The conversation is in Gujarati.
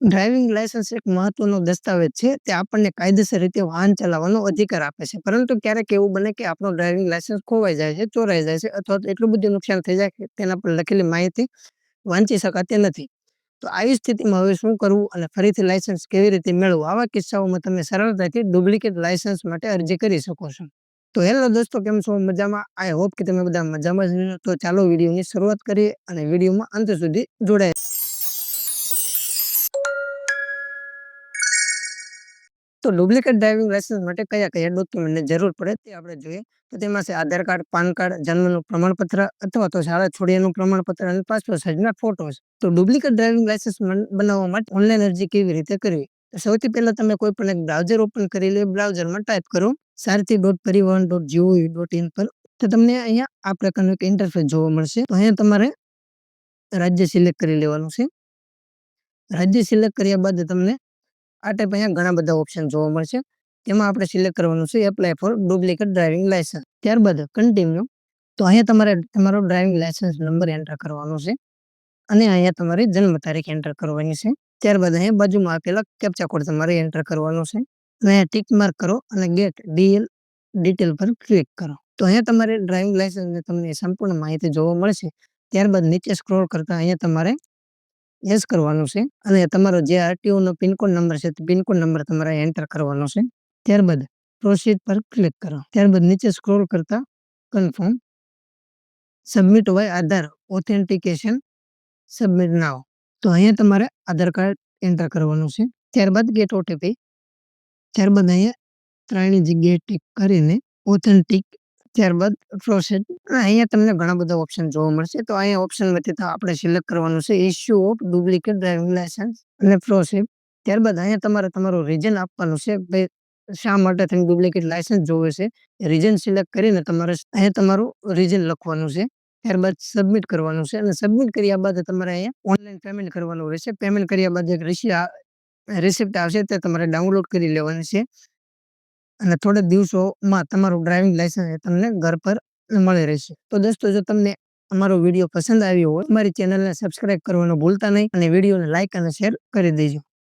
ડ્રાઇવિંગ લાયસન્સ એક મહત્વનો દસ્તાવેજ છે. તે આપણને કાયદેસર રીતે વાહન ચલાવવાનો અધિકાર આપે છે. પરંતુ ક્યારેક એવું બને કે આપણો ડ્રાઇવિંગ લાયસન્સ ખોવાઈ જાય છે, ચોરાઈ જાય છે અથવા તો એટલું બધું નુકસાન થઈ જાય કે તેના પર લખેલી માહિતી વાંચી શકાતી નથી. તો આવી સ્થિતિમાં હવે શું કરવું અને ફરીથી લાયસન્સ કેવી રીતે મેળવવું? આવા કિસ્સાઓમાં તમે સરળતાથી ડુપ્લિકેટ લાયસન્સ માટે અરજી કરી શકો છો. તો હેલો દોસ્તો, કેમ છો? મજામાં? આઈ હોપ કે તમે બધા મજામાં જ તો ચાલો વિડીયોની શરૂઆત કરીએ અને વિડીયોમાં અંત સુધી જોડાય. તો ડુપ્લિકેટ ડ્રાઇવિંગ લાયસન્સ માટે કયા કયા ડોક્યુમેન્ટની જરૂર પડે તે આપણે જોઈએ. તો તેમાં છે આધાર કાર્ડ, પાન કાર્ડ, જન્મનું પ્રમાણપત્ર અથવા તો શાળા છોડ્યાનું પ્રમાણપત્ર અને પાસપોર્ટ સાઇઝના ફોટોસ તો ડુપ્લિકેટ ડ્રાઇવિંગ લાયસન્સ બનાવવા માટે ઓનલાઈન અરજી કેવી રીતે કરવી? સૌથી પહેલા તમે કોઈ પણ એક બ્રાઉઝર ઓપન કરી લે. બ્રાઉઝરમાં ટાઈપ કરો Sarathi dot Parivahan dot GOV dot in પર. તો તમને અહીંયા આ પ્રકારનું એક ઇન્ટરફેસ જોવા મળશે. તો અહીંયા તમારે રાજ્ય સિલેક્ટ કરી લેવાનું છે. રાજ્ય સિલેક્ટ કર્યા બાદ તમને આ ટાઈપ અહીંયા ઘણા બધા ઓપ્શન જોવા મળશે તેમાં આપણે સિલેક્ટ કરવાનું છે apply for duplicate driving licence ત્યારબાદ કન્ટિન્યુ તો અહીંયા તમારે, તમારો ડ્રાઇવિંગ લાયસન્સ નંબર એન્ટર કરવાનો છે. અને અહીંયા તમારી જન્મ તારીખ એન્ટર કરવાની છે. ત્યારબાદ અહીંયા બાજુમાં આપેલા કેપ્ચા કોડ તમારે એન્ટર કરવાનો છે. અને અહીંયા ટીક માર્ક કરો અને ગેટ ડીએલ ડિટેલ પર ક્લિક કરો. તો અહીંયા તમારે ડ્રાઇવિંગ લાયસન્સની તમને સંપૂર્ણ માહિતી જોવા મળશે ત્યારબાદ નીચે સ્ક્રોલ કરતા અહીંયા તમારે યસ કરવાનું છે. અને તમારો જે આરટીઓનો પિનકોડ નંબર છે, તે પિનકોડ નંબર તમારે એન્ટર કરવાનો છે. ત્યારબાદ પ્રોસીડ પર ક્લિક કરો. ત્યારબાદ નીચે સ્ક્રોલ કરતા confirm submit via Aadhaar authentication submit now તો અહીંયા તમારે આધાર કાર્ડ એન્ટર કરવાનું છે. ત્યારબાદ ગેટ ઓટીપી ત્યારબાદ અહીંયા ત્રણેય જગ્યાએ ટીક કરીને ઓથેન્ટિક ત્યારબાદ પ્રોસેસ અહીંયા તમને ઘણા બધા ઓપ્શન જોવા મળશે. તો અહીંયા ઓપ્શનમાંથી તો આપણે સિલેક્ટ કરવાનું છે. Issue of duplicate driving licence અને પ્રોસેસ ત્યારબાદ અહીંયા તમારે તમારું રીઝન આપવાનું છે. ભાઈ, શા માટે થઈને ડુપ્લિકેટ લાયસન્સ જોવે છે? રીઝન સિલેક્ટ કરીને તમારે અહીંયા તમારું રીઝન લખવાનું છે. ત્યારબાદ સબમિટ કરવાનું છે. અને સબમિટ કર્યા બાદ તમારે અહીંયા ઓનલાઈન પેમેન્ટ કરવાનું રહેશે. પેમેન્ટ કર્યા બાદ એક રિસિપ્ટ આવશે. તે તમારે ડાઉનલોડ કરી લેવાની છે. અને થોડા દિવસોમાં તમારું ડ્રાઇવિંગ લાયસન્સ તમને ઘર પર મળી રહેશે. તો દોસ્તો, જો તમને અમારો વીડિયો પસંદ આવ્યો હોય, અમારી ચેનલને સબસ્ક્રાઇબ કરવાનું ભૂલતા નહીં અને વિડીયોને લાઇક અને શેર કરી દેજો.